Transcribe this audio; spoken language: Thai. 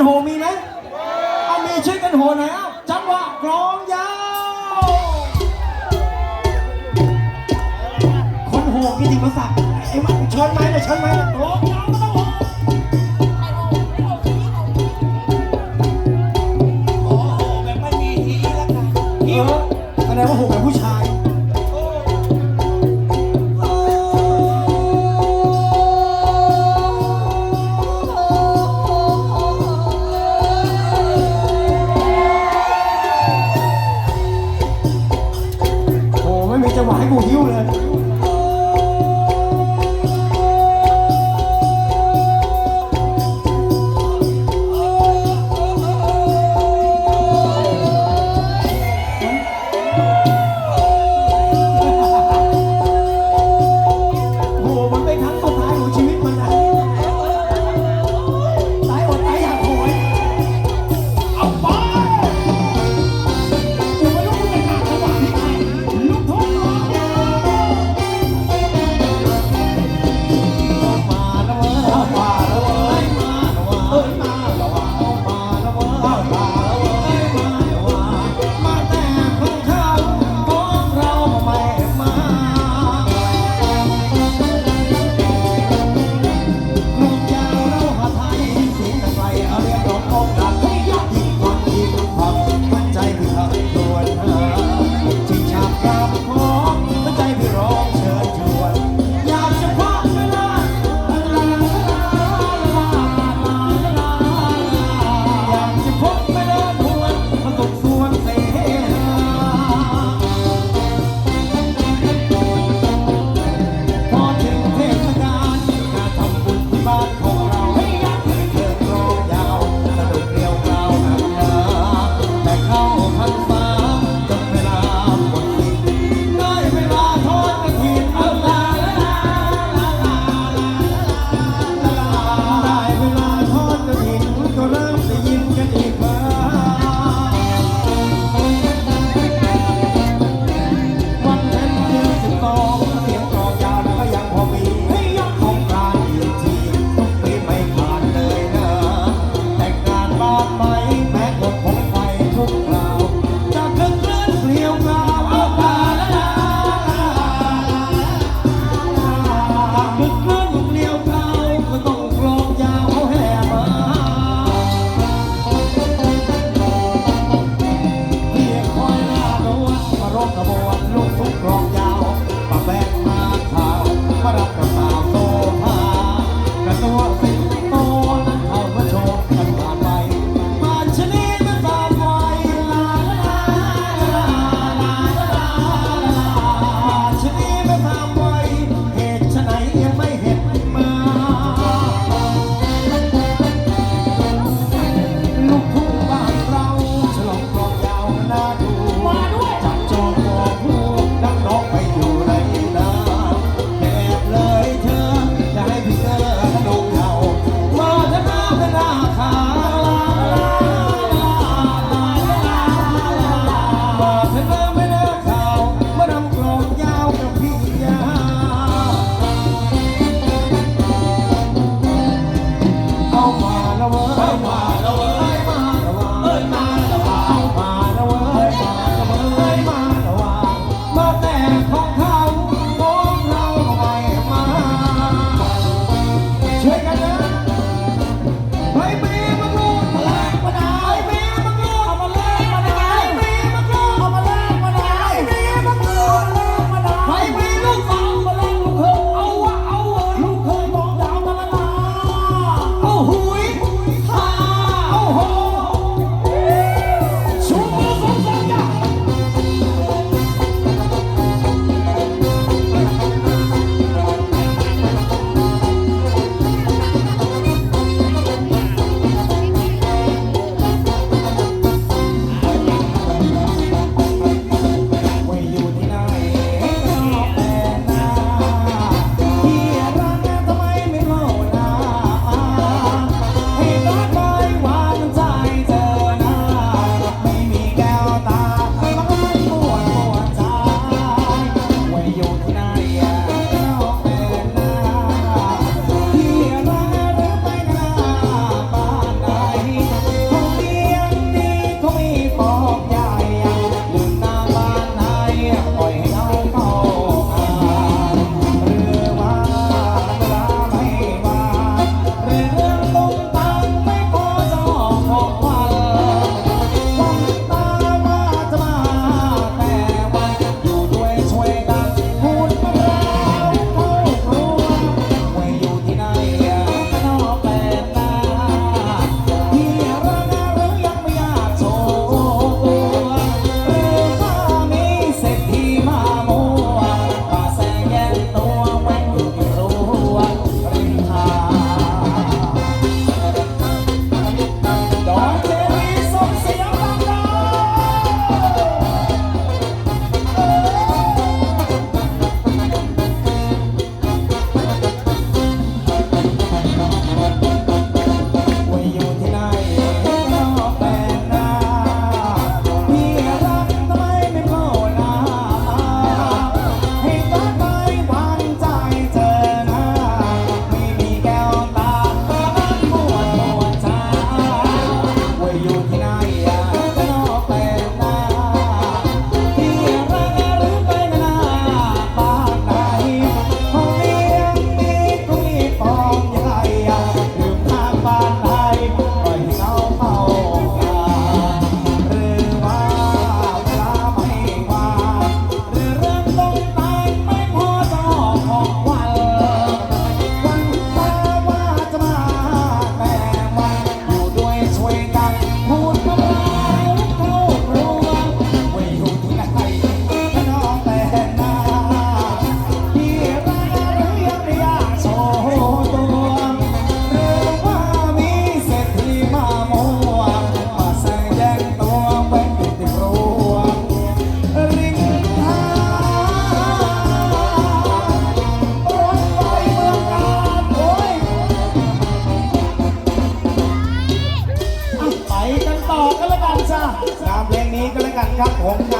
ันโหมีไหมเอามีช่วยกันโหหน่อยเอาจังหวะกลองยาวคนโหกิติมศักดิ์ไอ้มันเชิญไหมเนี่ยเชิญไหมเนี่ยกลองยาวก็ต้องโห ครับผมงเพลงที่